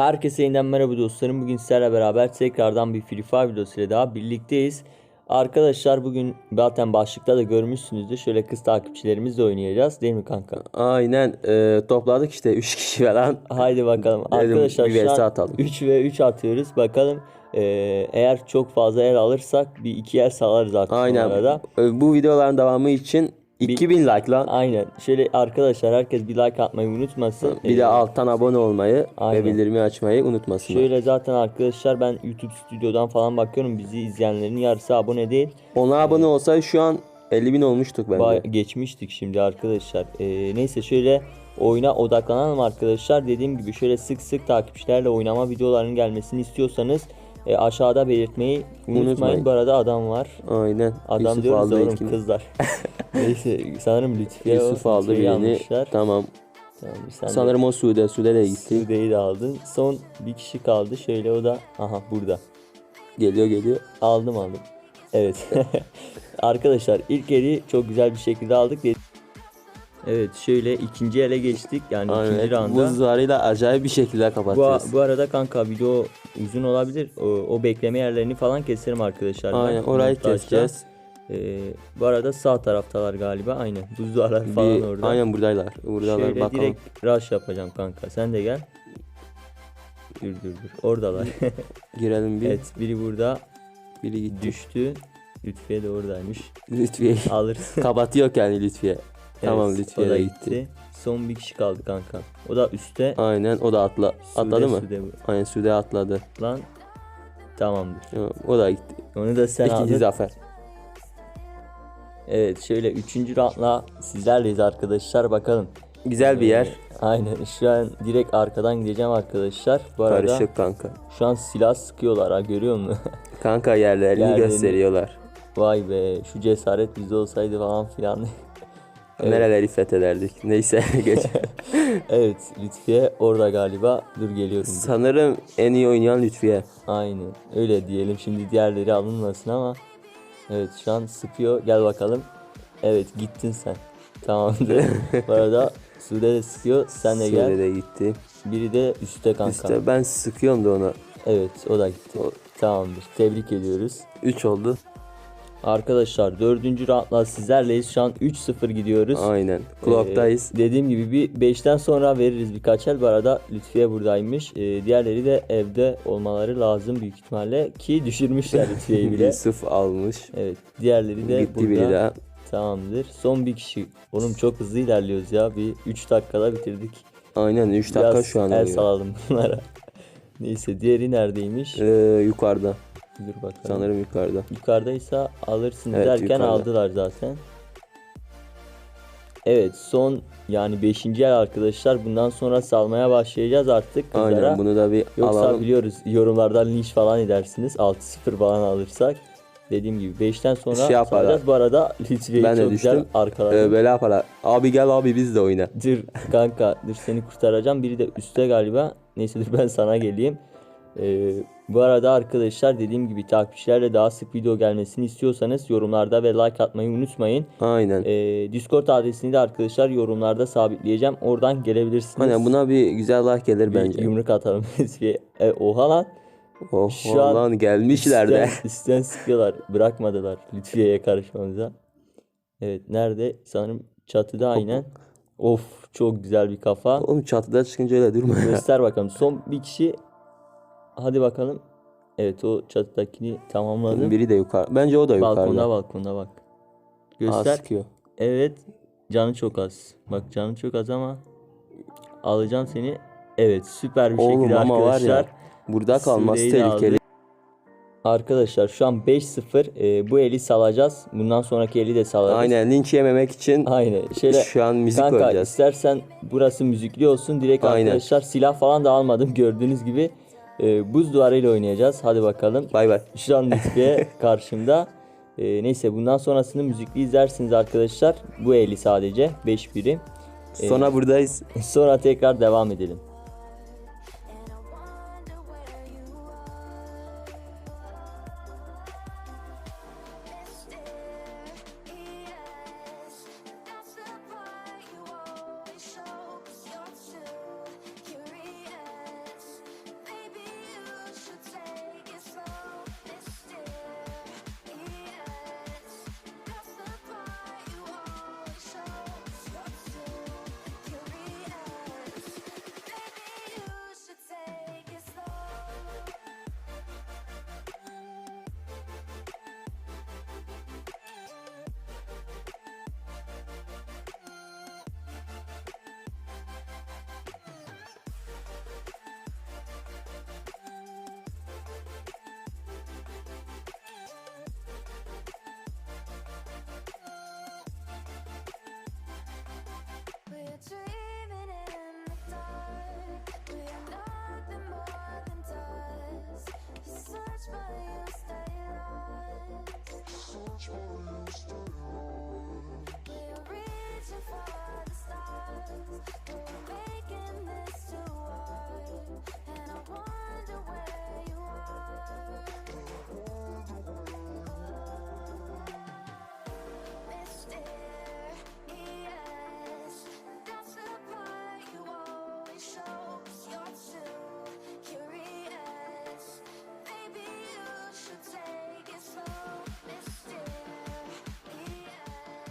Herkese yeniden merhaba dostlarım. Bugün sizlerle beraber tekrardan bir Free Fire videosuyla daha birlikteyiz. Arkadaşlar bugün zaten başlıkta da görmüşsünüzdür. Şöyle kız takipçilerimizle oynayacağız. Değil mi kanka? Aynen e, topladık işte 3 kişi falan. Haydi bakalım. Arkadaşlar şu an atalım. 3 ve 3 atıyoruz. Bakalım e, eğer çok fazla el alırsak bir iki el salarız artık Aynen. sonlara. E, bu videoların devamı için 2000 like lan. Aynen. Şöyle arkadaşlar herkes bir like atmayı unutmasın. Bir de E, alttan abone olmayı Aynen. ve bildirimi açmayı unutmasınlar. Şöyle zaten arkadaşlar ben YouTube stüdyodan falan bakıyorum. Bizi izleyenlerin yarısı abone değil. Ona abone olsa şu an 50 bin olmuştuk bence. Ba- geçmiştik şimdi arkadaşlar. Ee, neyse şöyle oyuna odaklanalım arkadaşlar. Dediğim gibi şöyle sık sık takipçilerle oynama videolarının gelmesini istiyorsanız e, aşağıda belirtmeyi unutmayın. Unutmayın. Bu arada adam var. Aynen. Adam Yusuf diyoruz aldı oğlum kızlar. Neyse sanırım Lütfiye o. Yusuf aldı Lütfiye'yi birini. almışlar. Tamam. Tamam, sen de Sanırım o Sude. Sude de gitti. Sude'yi de aldın. Son bir kişi kaldı. Şöyle o da aha burada. Geliyor geliyor. Aldım aldım. Evet. Arkadaşlar ilk eli çok güzel bir şekilde aldık. Evet şöyle ikinci ele geçtik. Yani ikinci Aynen. rounda. Buzlarıyla acayip bir şekilde Bu, kapatacağız. bu arada kanka video uzun olabilir. O, o bekleme yerlerini falan keserim arkadaşlar. ben. Aynen orayı Montajda. keseceğiz. Ee, bu arada sağ taraftalar galiba. Aynen. Buzluğalar falan Bir, orada. aynen buradaylar. Buradalar Şöyle bakalım. direkt rush yapacağım kanka. Sen de gel. Dur dur dur. Oradalar. Girelim bir. evet biri burada Biri gitti. düştü. Lütfiye de oradaymış. Lütfiye. Alırsın. Kapatıyor yani Lütfiye. Tamam Lütfiye de gitti. Son bir kişi kaldı kanka. O da üstte. Aynen o da atla. Atladı Sude, mı? Sude bu. Aynen Sude atladı. Lan tamamdır. Tamam, O da gitti. Onu da sen İkinci aldın. zafer. Evet şöyle üçüncü roundla sizlerleyiz arkadaşlar bakalım. Güzel bir yer. Ee, aynen şu an direkt arkadan gideceğim arkadaşlar. Bu arada Karışık kanka. şu an silah sıkıyorlar ha görüyor musun? Kanka yerlerini Yerlerini- gösteriyorlar. Vay be şu cesaret bizde olsaydı falan filan. Nereleri fethederdik. Neyse geç. evet Lütfiye orada galiba. Dur geliyorum. Sanırım en iyi oynayan Lütfiye. Aynen öyle diyelim şimdi diğerleri alınmasın ama evet şu an sıkıyor gel bakalım evet gittin sen tamamdır bu arada Sude de sıkıyor sen de Sude gel de gitti. biri de üstte kanka İşte ben sıkıyorum da ona. evet o da gitti tamamdır tebrik ediyoruz 3 oldu. Arkadaşlar dördüncü roundla sizlerleyiz şu an 3-0 gidiyoruz Aynen. Clock'tayız. Ee, dediğim gibi bir 5'ten sonra veririz birkaç el. Bu arada Lütfiye buradaymış. Ee, diğerleri de evde olmaları lazım büyük ihtimalle. Ki düşürmüşler Lütfiye'yi bile. Yusuf almış. evet. Diğerleri de Gitti burada. biri daha. Tamamdır. Son bir kişi. Oğlum çok hızlı ilerliyoruz ya. Bir 3 dakikada bitirdik. Aynen 3 dakika Biraz şu an el oluyor. salalım bunlara. Neyse diğeri neredeymiş? Ee, yukarıda. Dur bakalım. Sanırım yukarıda. Yukarıdaysa alırsın Evet, derken yukarıda. aldılar zaten. Evet son yani 5. el arkadaşlar. Bundan sonra salmaya başlayacağız artık kızlara. Aynen bunu da bir Yoksa alalım. biliyoruz yorumlardan linç falan edersiniz. 6-0 falan alırsak. Dediğim gibi 5'ten sonra Şey salacağız. Bu arada de çok güzel düştüm. arkaladım. Ee, böyle yapala. Abi gel abi biz de oyna. Dur kanka dur seni kurtaracağım. Biri de üstte galiba. Neyse dur ben sana geleyim. Ee, bu arada arkadaşlar dediğim gibi takipçilerle daha sık video gelmesini istiyorsanız yorumlarda ve like atmayı unutmayın. Aynen. Ee, Discord adresini de arkadaşlar yorumlarda sabitleyeceğim. Oradan gelebilirsiniz. Aynen buna bir güzel like gelir Bir bence. yumruk atalım. e, oha lan. Oh Şu an lan gelmişler de. Üstten sıkıyorlar. Bırakmadılar Lütfiye'ye karışmamıza. Evet nerede? Sanırım çatıda aynen. Of çok güzel bir kafa. Oğlum çatıda çıkınca öyle durma ya. Göster bakalım. Son bir kişi. Hadi bakalım. Evet o çatıdakini tamamladım. Biri de yukarı. Bence o da yukarıda. Balkonda balkonda bak. Aa, Göster. sıkıyor. Evet. Canı çok az. Bak canı çok az ama alacağım seni. Evet süper bir Oğlum şekilde ama var arkadaşlar. ya burada kalması tehlikeli. Arkadaşlar şu an 5-0. Ee, bu eli salacağız. Bundan sonraki eli de salarız. Aynen linç yememek için Aynen. Şöyle şu an müzik kanka koyacağız. istersen burası müzikli olsun. Direkt Aynen. arkadaşlar silah falan da almadım gördüğünüz gibi. Ee, buz duvarıyla oynayacağız. Hadi bakalım. Bay bay. Şu an Lütfiye karşımda. Ee, neyse bundan sonrasını müzikli izlersiniz arkadaşlar. Bu eli sadece 5 biri. Sonra buradayız. Sonra tekrar devam edelim.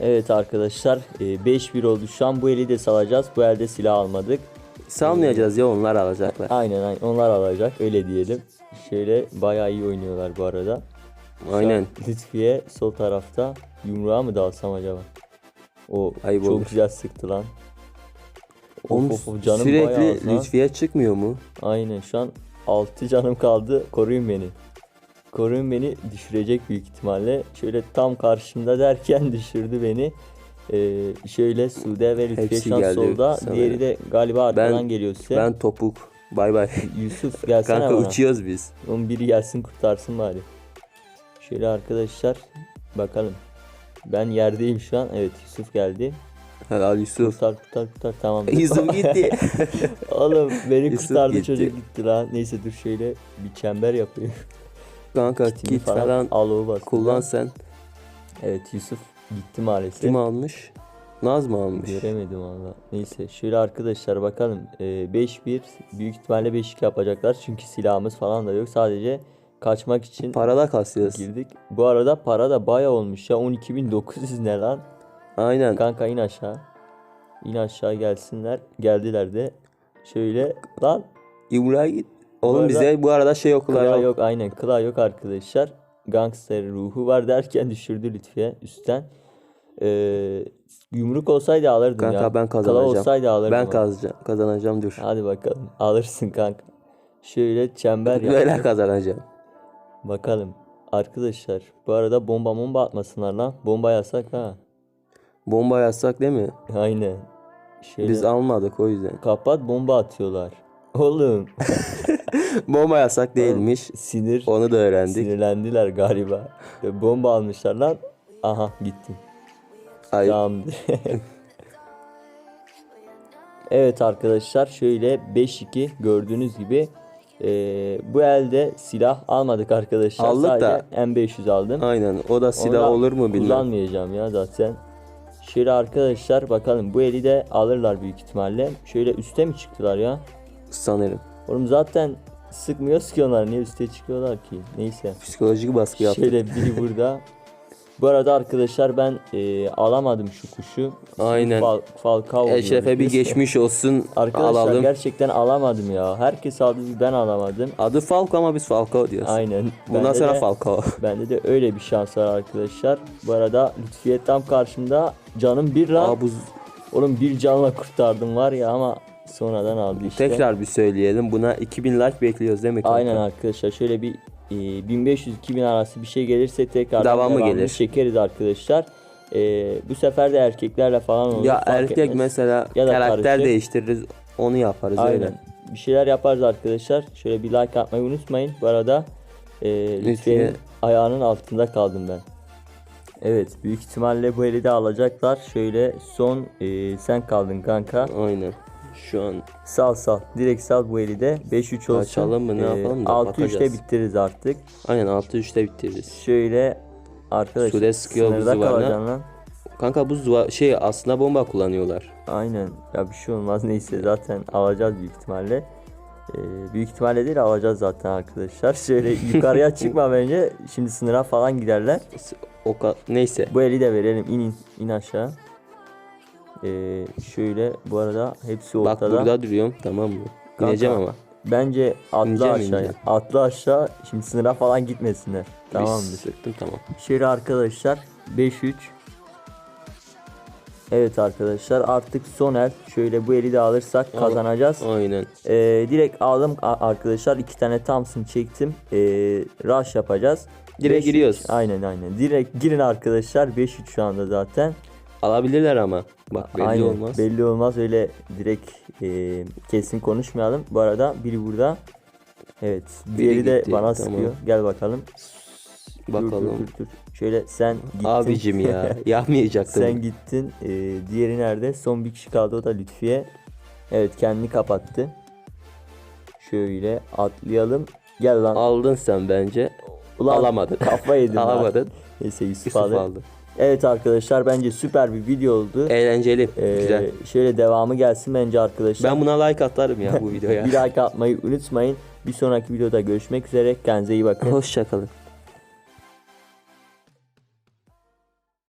Evet arkadaşlar e, 5-1 oldu şu an bu eli de salacağız. Bu elde silah almadık. Salmayacağız ya onlar alacaklar. Aynen aynen onlar alacak öyle diyelim. Şöyle bayağı iyi oynuyorlar bu arada. Aynen. Lütfiye sol tarafta yumruğa mı dalsam acaba? O Ayıp çok olur. güzel sıktı lan. Oğlum of, of, canım sürekli. Lütfiye çıkmıyor mu? Aynen şu an 6 canım kaldı. Koruyun beni. Koruyun beni düşürecek büyük ihtimalle. Şöyle tam karşımda derken düşürdü beni. Ee, şöyle Sude ve Lütfiye Hepsi geldi solda. Diğeri de galiba arkadan Ben- geliyor size. Ben topuk. Bay bay. Yusuf gelsene Kanka bana. uçuyoruz biz. Onun biri gelsin kurtarsın bari. Şöyle arkadaşlar bakalım. Ben yerdeyim şu an. Evet Yusuf geldi. Helal Yusuf. Kurtar kurtar kurtar tamam. Yusuf gitti. Oğlum beni Yusuf kurtardı gitti. çocuk gitti lan. Neyse dur şöyle bir çember yapayım. Kanka Kitimi git falan al o bas. kullan sen. Evet Yusuf gitti maalesef. Kim almış? Naz mı almış? Göremedim valla. Neyse şöyle arkadaşlar bakalım. Ee, 5-1 büyük ihtimalle 5-2 yapacaklar. Çünkü silahımız falan da yok. Sadece kaçmak için Parada kasıyoruz. girdik. Bu arada para da baya olmuş ya. 12.900 ne lan? Aynen. Kanka in aşağı. İn aşağı gelsinler. Geldiler de. Şöyle lan. İbrahim git. Oğlum arada- bize bu arada şey okular Kıla yok. yok aynen. Kıla yok arkadaşlar. Gangster ruhu var derken düşürdü Lütfiye üstten. Ee, yumruk olsaydı alırdım Kanka ya. ben Kıla kazanacağım. olsaydı alırdım. Ben onu. kazanacağım, kazanacağım dur. Hadi bakalım. Alırsın kanka. Şöyle çember Böyle yaptık. kazanacağım. Bakalım. Arkadaşlar bu arada bomba bomba atmasınlar lan. Bomba yasak ha. Bomba yazsak değil mi? Aynen. Şöyle Biz almadık o yüzden. kapat bomba atıyorlar. Oğlum Bomba yasak değilmiş. sinir Onu da öğrendik. sinirlendiler galiba. Bomba almışlar lan. Aha gittim. Ay, evet arkadaşlar şöyle 5-2 gördüğünüz gibi eee, bu elde silah almadık arkadaşlar. Aldık Sadece da. M500 aldım. aynen. O da silah Onu da olur mu bilmem. Kullanmayacağım ya zaten. Şöyle arkadaşlar bakalım bu eli de alırlar büyük ihtimalle. Şöyle üste mi çıktılar ya? Sanırım. Oğlum zaten sıkmıyoruz ki onlar. Niye üste çıkıyorlar ki? Neyse. Psikolojik baskı yaptık. Şöyle biri burada. Bu arada arkadaşlar ben e, alamadım şu kuşu. Aynen. Fal, Falcao Eşref'e bir geçmiş olsun. Arkadaşlar alalım. gerçekten alamadım ya. Herkes aldı ben alamadım. Adı Falco ama biz Falcao diyoruz. Aynen. Bundan Bende sonra de- Falcao. Bende de öyle bir şans var arkadaşlar. Bu arada Lütfiye tam karşımda. Canım bir lan. Aa, bu Oğlum bir canla kurtardım var ya ama sonradan aldı işte. tekrar bir söyleyelim. Buna 2000 like bekliyoruz değil mi kanka? Aynen arkadaşlar şöyle bir e, 1500-2000 arası bir şey gelirse tekrar Devamı gelir. çekeriz arkadaşlar. E, bu sefer de erkeklerle falan olur. Ya fark erkek etmez. mesela Ya da karakter karışık. değiştiririz. Onu yaparız Aynen. öyle. Bir şeyler yaparız arkadaşlar. Şöyle bir like atmayı unutmayın. Bu arada e, Lütfiye'nin ayağının altında kaldım ben. Evet büyük ihtimalle bu eli de alacaklar. Şöyle son e, sen kaldın kanka. Aynen. Şu an Sal sal. Direkt sal bu eli de. 5-3 olsun. Açalım mı, ne yapalım da 6-3'te bakacağız. bitiririz artık. aynen 6-3'te bitiririz. Şöyle arkadaşlar Sude sıkıyor kalacaksın lan. Kanka bu şey aslında bomba kullanıyorlar. Aynen. Ya bir şey olmaz neyse zaten alacağız büyük ihtimalle. Ee, büyük ihtimalle değil alacağız zaten arkadaşlar. Şöyle yukarıya çıkma bence. Şimdi sınıra falan giderler. O neyse. Bu eli de verelim. İn in, in aşağı. Ee, şöyle bu arada hepsi Bak ortada. burada duruyorum tamam mı? Kanka, İneceğim ama. Bence atla İneceğim, aşağıya. ineceğim. Atla aşağı. Şimdi sınıra falan gitmesinler. Bir Tamamdır. Sıktım tamam. Şöyle arkadaşlar 5-3 Evet arkadaşlar artık son el şöyle bu eli de alırsak Al. kazanacağız. Aynen. Ee, direkt aldım arkadaşlar iki tane Thompson çektim. Ee, rush yapacağız. Direkt 5-3 giriyoruz. Aynen aynen. Direkt girin arkadaşlar 5-3 şu anda zaten. Alabilirler ama. Bak belli aynen. olmaz. Belli olmaz öyle direkt e, kesin konuşmayalım. Bu arada biri burada. Evet. Diğeri de gitti, bana tamam. sıkıyor. Gel bakalım. Dur, dur, Bakalım. dur, dur. Şöyle sen gittin. Abicim ya yapmayacaktım. Sen gittin. Ee, diğeri nerede? Son bir kişi kaldı o da Lütfiye. Evet kendini kapattı. Şöyle atlayalım. Gel lan. Aldın sen bence. Ulan alamadın. Kafa yedin. Alamadın. Neyse Yusuf, Yusuf aldı. aldı. Evet arkadaşlar bence süper bir video oldu. Eğlenceli. Ee, Güzel. şöyle devamı gelsin bence arkadaşlar. Ben buna like atarım ya bu videoya. Bir like atmayı unutmayın. Bir sonraki videoda görüşmek üzere. Kendinize iyi bakın. Hoşçakalın.